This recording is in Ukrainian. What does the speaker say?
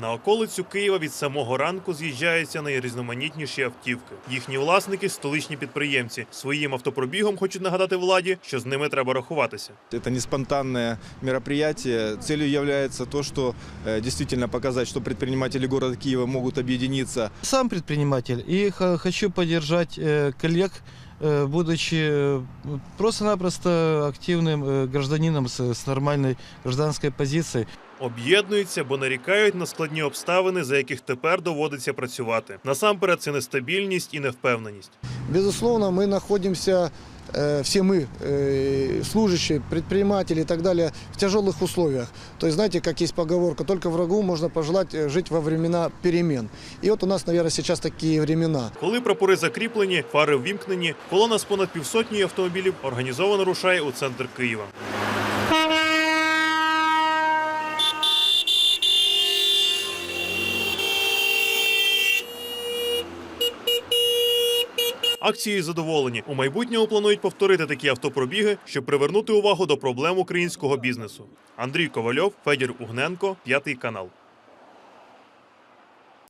На околицю Києва від самого ранку з'їжджаються найрізноманітніші автівки. Їхні власники столичні підприємці. Своїм автопробігом хочуть нагадати владі, що з ними треба рахуватися. Это не спонтанное мероприятие. Целью является то, что э, действительно показать, что предприниматели города Киева могут объединиться Сам предприниматель и х- хочу поддержать э, коллег, э, будучи э, просто-напросто активным э, гражданином с, с нормальной гражданской позицией. Об'єднуються, бо нарікають на складні обставини, за яких тепер доводиться працювати. Насамперед, це нестабільність і невпевненість. Безусловно, мы находимся, э, все мы, э, служащие, предприниматели и так далее, в тяжелых условиях. То есть, знаете, как есть поговорка, только врагу можно пожелать э, жить во времена перемен. И вот у нас, наверное, сейчас такие времена. Коли прапори закріплені, фари ввімкнені, колона з понад півсотні автомобілів організовано рушає у центр Києва. Акцією задоволені. У майбутньому планують повторити такі автопробіги, щоб привернути увагу до проблем українського бізнесу. Андрій Ковальов, Федір Угненко, п'ятий канал.